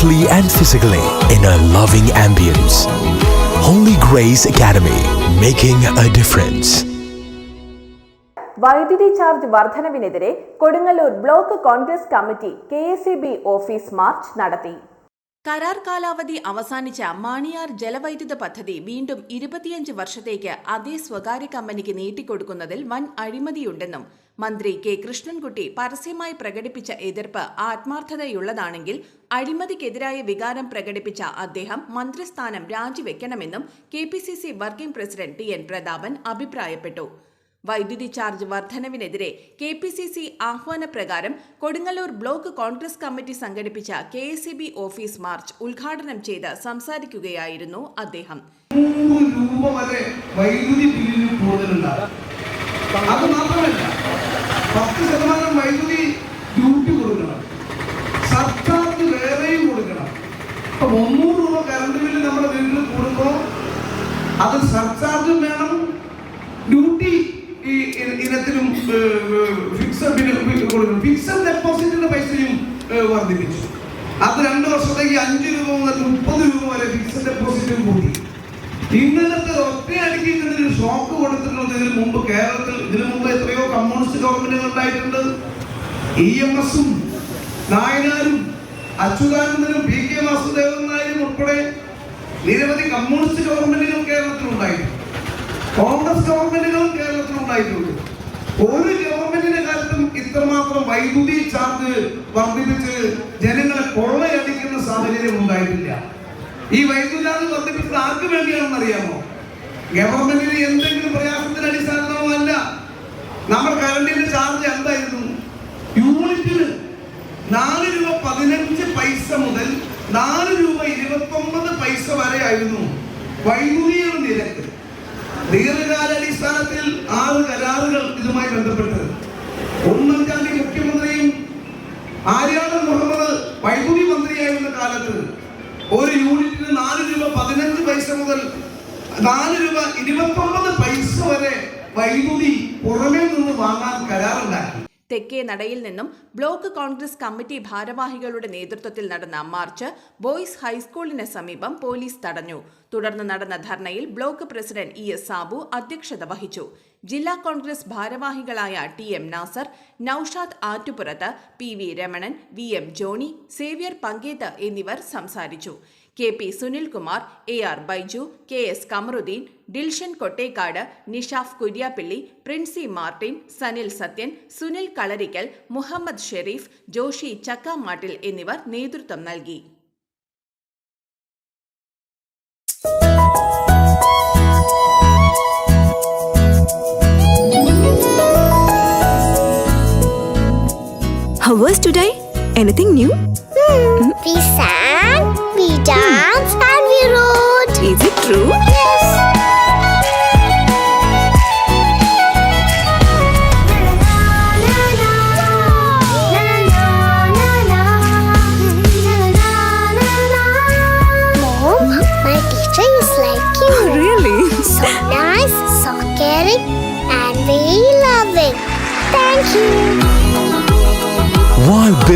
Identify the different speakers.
Speaker 1: mentally and physically in a loving ambience. Holy Grace Academy, making a difference.
Speaker 2: വൈദ്യുതി charge വർധനവിനെതിരെ Kodungallur block Congress committee K S E B office march നടത്തി
Speaker 3: കരാർ കാലാവധി അവസാനിച്ച മാണിയാർ ജലവൈദ്യുത പദ്ധതി വീണ്ടും ഇരുപത്തിയഞ്ച് വർഷത്തേക്ക് അതേ സ്വകാര്യ കമ്പനിക്ക് നീട്ടിക്കൊടുക്കുന്നതിൽ വൻ അഴിമതിയുണ്ടെന്നും മന്ത്രി കെ കൃഷ്ണൻകുട്ടി പരസ്യമായി പ്രകടിപ്പിച്ച എതിർപ്പ് ആത്മാർത്ഥതയുള്ളതാണെങ്കിൽ അഴിമതിക്കെതിരായ വികാരം പ്രകടിപ്പിച്ച അദ്ദേഹം മന്ത്രിസ്ഥാനം രാജിവെക്കണമെന്നും K P C C working president T N Prathapan അഭിപ്രായപ്പെട്ടു. വൈദ്യുതി ചാർജ് വർധനവിനെതിരെ കെ പി സി സി ആഹ്വാനപ്രകാരം കൊടുങ്ങല്ലൂർ ബ്ലോക്ക് കോൺഗ്രസ് കമ്മിറ്റി സംഘടിപ്പിച്ച K S C B office march ഉദ്ഘാടനം ചെയ്ത് സംസാരിക്കുകയായിരുന്നു അദ്ദേഹം.
Speaker 4: അത് മാത്രമല്ല പത്ത് ശതമാനം വൈദ്യുതി ഡ്യൂട്ടി കൊടുക്കണം. സർക്കാരിന് വേറെയും കൊടുക്കണം. അപ്പൊ മുന്നൂറ് രൂപ കറണ്ട് ബില്ല് നമ്മുടെ വീട്ടിൽ കൂടുമ്പോൾ അത് സർചാർജും വേണം. ഡ്യൂട്ടി ഇനത്തിലും ഫിക്സഡ് കൊടുക്കണം. ഫിക്സഡ് ഡെപ്പോസിറ്റിന്റെ പൈസയും വർദ്ധിപ്പിച്ചു. അത് രണ്ട് വർഷത്തേക്ക് അഞ്ച് രൂപ മുതൽ മുപ്പത് രൂപ വരെ ഫിക്സഡ് ഡെപ്പോസിറ്റും കൂട്ടി. ഇങ്ങനത്തെ ഒറ്റയടിക്ക് ഒരു ഷോക്ക് കൊടുത്തിട്ടുണ്ട് ഇതിനു മുമ്പ് കേരളത്തിൽ ഇതിനു മുമ്പ് എത്രയോ കമ്മ്യൂണിസ്റ്റ് ഗവൺമെന്റുകൾ ഉണ്ടായിട്ടുണ്ട്. ഇ എം എസും നായനാരും അച്യുതാനന്ദനും പി കെ വാസുദേവൻ നായരും ഉൾപ്പെടെ നിരവധി കമ്മ്യൂണിസ്റ്റ് ഗവൺമെന്റുകൾ കേരളത്തിൽ ഉണ്ടായിട്ടുണ്ട് കോൺഗ്രസ് ഗവൺമെന്റുകളും കേരളത്തിൽ ഉണ്ടായിട്ടുണ്ട് ഒരു ഗവൺമെന്റിന്റെ കാലത്തും ഇത്രമാത്രം വൈദ്യുതി ചാർജ് വർദ്ധിപ്പിച്ച് ജനങ്ങളെ കൊള്ളയടിക്കുന്ന സാഹചര്യം ഉണ്ടായിട്ടില്ല. ഈ വൈദ്യുതി ചാർജ് വർദ്ധിപ്പിച്ചത് ആർക്ക് വേണ്ടിയാണെന്ന് അറിയാമോ? ഗവൺമെന്റിന് എന്തെങ്കിലും പ്രയാസത്തിന്റെ അടിസ്ഥാനമോ അല്ല. നമ്മൾ കറണ്ടിന്റെ ചാർജ് എന്തായിരുന്നു? യൂണിറ്റിന് നാല് രൂപ പതിനഞ്ച് പൈസ മുതൽ നാല് രൂപ ഇരുപത്തി ഒമ്പത് പൈസ വരെ ആയിരുന്നു വൈദ്യുതിയുടെ നിരക്ക്. ദീർഘകാലാടിസ്ഥാനത്തിൽ ആറ് കരാറുകൾ ഇതുമായി ബന്ധപ്പെട്ട് ഉമ്മൻചാണ്ടി മുഖ്യമന്ത്രിയും ആര്യാടൻ മുഹമ്മദ് വൈദ്യുതി മന്ത്രിയായിരുന്ന കാലത്ത് ഒരു യൂണിറ്റിന് നാല് രൂപ പതിനഞ്ച് പൈസ മുതൽ നാല് രൂപ ഇരുപത്തൊമ്പത് പൈസ വരെ വൈദ്യുതി പുറമേ നിന്ന് വാങ്ങാൻ കരാറുണ്ടാക്കി.
Speaker 3: തെക്കേ നടയിൽ നിന്നും ബ്ലോക്ക് കോൺഗ്രസ് കമ്മിറ്റി ഭാരവാഹികളുടെ നേതൃത്വത്തിൽ നടന്ന മാർച്ച് ബോയ്സ് ഹൈസ്കൂളിന് സമീപം പോലീസ് തടഞ്ഞു. തുടർന്ന് നടന്ന ധർണയിൽ block president E S Sabu അധ്യക്ഷത വഹിച്ചു. ജില്ലാ കോൺഗ്രസ് ഭാരവാഹികളായ T M Nasar Noushad Attupurath P V Ramanan V M Johnny Xavier Panketh എന്നിവർ സംസാരിച്ചു. K P Sunilkumar A R Baiju K S Kamaruddin Dilshan Kottekkad Nishaf Kuriappilly Princy Martin Sanil Sathyan Sunil Kalarikkal Muhammad Sherif Joshi Chakkamattil എന്നിവർ നേതൃത്വം നൽകി.
Speaker 5: How was today? Anything new? Hmm.
Speaker 6: We sang, we danced, and we wrote.
Speaker 5: Is it true?